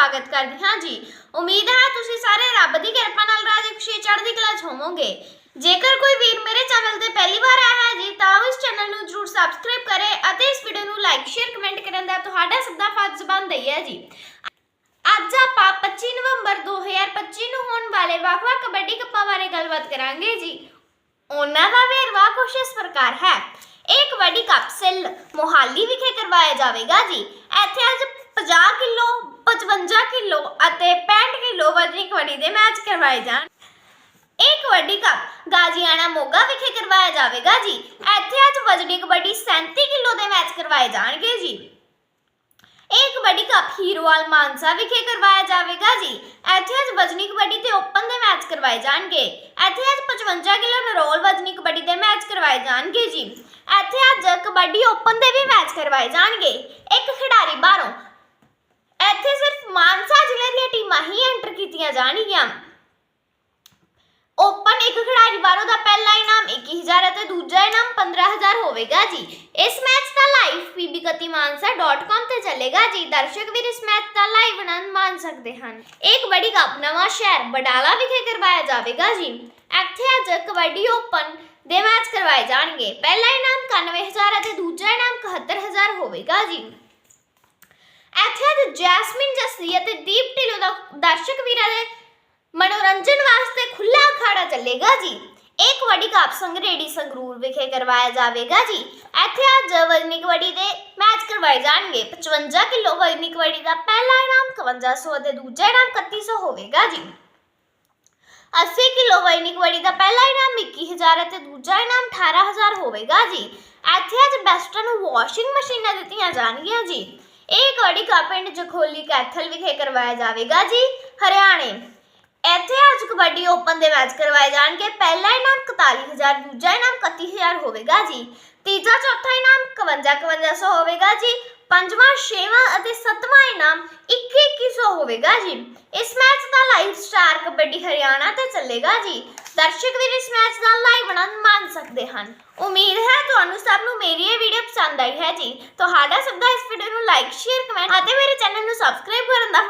ਸਵਾਗਤ ਕਰਦੀ ਹਾਂ ਜੀ। ਉਮੀਦ ਹੈ ਤੁਸੀਂ ਸਾਰੇ ਰੱਬ ਦੀ ਕਿਰਪਾ ਨਾਲ ਰਾਜੀ ਖੁਸ਼ੀ ਚੜ੍ਹਦੀ ਕਲਾ 'ਚ ਹੋਵੋਗੇ। ਜੇਕਰ ਕੋਈ ਵੀਰ ਮੇਰੇ ਚੈਨਲ ਤੇ ਪਹਿਲੀ ਵਾਰ ਆਇਆ ਹੈ ਜੀ, ਤਾਂ ਉਹ ਇਸ ਚੈਨਲ ਨੂੰ ਜਰੂਰ ਸਬਸਕ੍ਰਾਈਬ ਕਰੇ ਅਤੇ ਇਸ ਵੀਡੀਓ ਨੂੰ ਲਾਈਕ ਸ਼ੇਅਰ ਕਮੈਂਟ ਕਰਨ ਦਾ ਤੁਹਾਡਾ ਸਭ ਦਾ ਫਰਜ਼ ਬਣਦਾ ਹੀ ਹੈ ਜੀ। ਅੱਜ ਆਪਾਂ 25 ਨਵੰਬਰ 2025 ਨੂੰ ਹੋਣ ਵਾਲੇ ਵੱਖ-ਵੱਖ ਕਬੱਡੀ ਕੱਪਾਂ ਬਾਰੇ ਗੱਲਬਾਤ ਕਰਾਂਗੇ ਜੀ। ਉਹਨਾਂ ਦਾ ਵੇਰਵਾ ਕੁਛ ਇਸ ਪ੍ਰਕਾਰ ਹੈ। ਇਹ ਕਬੱਡੀ ਕੱਪ ਸਿੱਲ ਮੋਹਾਲੀ ਵਿਖੇ ਕਰਵਾਇਆ ਜਾਵੇਗਾ ਜੀ। ਇੱਥੇ ਅੱਜ 50 ਕਿਲੋ 55 ਕਿਲੋ ਅਤੇ 65 ਕਿਲੋ ਵਜਨੀ ਕਬੱਡੀ ਦੇ ਮੈਚ ਕਰਵਾਏ ਜਾਣ। ਇਹ ਕਬੱਡੀ ਕੱਪ ਗਾਜੀਆਣਾ ਮੋਗਾ ਵਿਖੇ ਕਰਵਾਇਆ ਜਾਵੇਗਾ ਜੀ। ਇੱਥੇ ਅੱਜ ਵਜਨੀ ਕਬੱਡੀ 37 ਕਿਲੋ ਦੇ ਮੈਚ ਕਰਵਾਏ ਜਾਣਗੇ ਜੀ। ਇਹ ਕਬੱਡੀ ਕੱਪ ਹੀਰੋਵਾਲ ਮਾਨਸਾ ਵਿਖੇ ਕਰਵਾਇਆ ਜਾਵੇਗਾ ਜੀ। ਇੱਥੇ ਅੱਜ ਵਜਨੀ ਕਬੱਡੀ ਤੇ ਓਪਨ ਦੇ ਮੈਚ ਕਰਵਾਏ ਜਾਣਗੇ। ਇੱਥੇ ਅੱਜ 55 ਕਿਲੋ ਨਰੋਲ ਵਜਨੀ ਕਬੱਡੀ ਦੇ ਮੈਚ ਕਰਵਾਏ ਜਾਣਗੇ ਜੀ। ਇੱਥੇ ਅੱਜ ਕਬੱਡੀ ਓਪਨ ਦੇ ਵੀ ਮੈਚ ਕਰਵਾਏ ਜਾਣਗੇ। ਇੱਕ ਖਿਡਾਰੀ ਬਾਹਰੋਂ। ਇੱਥੇ ਸਿਰਫ ਮਾਨਸਾ ਜ਼ਿਲ੍ਹੇ ਦੀਆਂ ਟੀਮਾਂ ਹੀ ਐਂਟਰ ਕੀਤੀਆਂ ਜਾਣਗੀਆਂ। ਓਪਨ ਇੱਕ ਖਿਡਾਰੀ, ਬਾਹਰੋਂ ਦਾ ਪਹਿਲਾ ਇਨਾਮ 21000 ਅਤੇ ਦੂਜਾ ਇਨਾਮ 15000 ਹੋਵੇਗਾ ਜੀ। ਇਸ ਮੈਚ ਦਾ ਲਾਈਵ pbgatimansa.com ਤੇ ਚੱਲੇਗਾ ਜੀ। ਦਰਸ਼ਕ ਵੀ ਇਸ ਮੈਚ ਦਾ ਲਾਈਵ ਆਨੰਦ ਮਾਣ ਸਕਦੇ ਹਨ। ਇੱਕ ਬੜੀ ਕੱਪ ਨਵਾਂ ਸ਼ਹਿਰ, ਬਡਾਲਾ ਵਿਖੇ ਕਰਵਾਇਆ ਜਾਵੇਗਾ ਜੀ। ਇੱਥੇ ਅੱਜ ਕਬੱਡੀ ਓਪਨ ਦੇ ਮੈਚ ਕਰਵਾਏ ਜਾਣਗੇ। ਪਹਿਲਾ ਇਨਾਮ 91000 ਅਤੇ ਦੂਜਾ ਇਨਾਮ 71000 ਹੋਵੇਗਾ ਜੀ। ਇੱਥੇ ਜੈਸਮਿਨ ਜੱਸੀ ਅਤੇ ਦੀਪ ਢਿੱਲੋਂ ਦਾ ਦਰਸ਼ਕ ਵੀਰਾਂ ਦੇ ਚੱਲੇਗਾ ਜੀ। ਇਹ ਕਬੱਡੀ ਕੱਪ ਸੰਗਰੇੜੀ ਸੰਗਰੂਰ ਵਿਖੇ ਕਰਵਾਇਆ ਜਾਵੇਗਾ ਜੀ। ਇੱਥੇ ਅੱਜ ਵਜਨੀ ਕਬੱਡੀ ਦੇ ਮੈਚ ਕਰਵਾਏ ਜਾਣਗੇ। 55 ਕਿਲੋ ਵਜਨੀ ਕਬੱਡੀ ਦਾ ਪਹਿਲਾ ਇਨਾਮ 5100 ਅਤੇ ਦੂਜਾ ਇਨਾਮ 3100 ਹੋਵੇਗਾ ਜੀ। 80 ਕਿਲੋ ਵਜਨੀ ਕਬੱਡੀ ਦਾ ਪਹਿਲਾ ਇਨਾਮ 21000 ਅਤੇ ਦੂਜਾ ਇਨਾਮ 18000 ਹੋਵੇਗਾ ਜੀ। ਇੱਥੇ ਅੱਜ ਬੈਸਟਾਂ ਨੂੰ ਵਾਸ਼ਿੰਗ ਮਸ਼ੀਨਾਂ ਦਿੱਤੀਆਂ ਜਾਣਗੀਆਂ ਜੀ। ਇਹ ਕਬੱਡੀ ਕੱਪ ਪਿੰਡ ਜਖੋਲੀ ਕੈਥਲ ਵਿਖੇ ਕਰਵਾਇਆ ਜਾਵੇਗਾ ਜੀ। ਹਰਿਆਣੇ ਇੱਥੇ ਅੱਜ ਕਬੱਡੀ ਓਪਨ ਦੇ ਮੈਚ ਕਰਵਾਏ ਜਾਣਗੇ। ਪਹਿਲਾ ਇਨਾਮ 41000 ਦੂਜਾ ਇਨਾਮ 31000 ਹੋਵੇਗਾ ਜੀ। ਤੀਜਾ, ਚੌਥਾ ਇਨਾਮ 51 5100 ਹੋਵੇਗਾ ਜੀ। ਪੰਜਵਾਂ, ਛੇਵਾਂ ਅਤੇ ਸੱਤਵਾਂ ਇਨਾਮ 21 2100 ਹੋਵੇਗਾ ਜੀ। ਇਸ ਮੈਚ ਦਾ ਲਾਈਵ ਸਟਾਰ ਕਬੱਡੀ ਹਰਿਆਣਾ ਤੇ ਚੱਲੇਗਾ ਜੀ। ਦਰਸ਼ਕ ਵੀਰ ਇਸ ਮੈਚ ਦਾ ਲਾਈਵ ਆਨੰਦ ਮਾਣ ਸਕਦੇ ਹਨ। ਉਮੀਦ ਹੈ ਤੁਹਾਨੂੰ ਸਭ ਨੂੰ ਮੇਰੀ ਇਹ ਵੀਡੀਓ ਪਸੰਦ ਆਈ ਹੈ ਜੀ। ਤੁਹਾਡਾ ਸਭ ਦਾ ਇਸ ਵੀਡੀਓ ਨੂੰ ਲਾਈਕ, ਸ਼ੇਅਰ, ਕਮੈਂਟ ਅਤੇ ਮੇਰੇ ਚੈਨਲ ਨੂੰ ਸਬਸਕ੍ਰਾਈਬ ਕਰਨ ਦਾ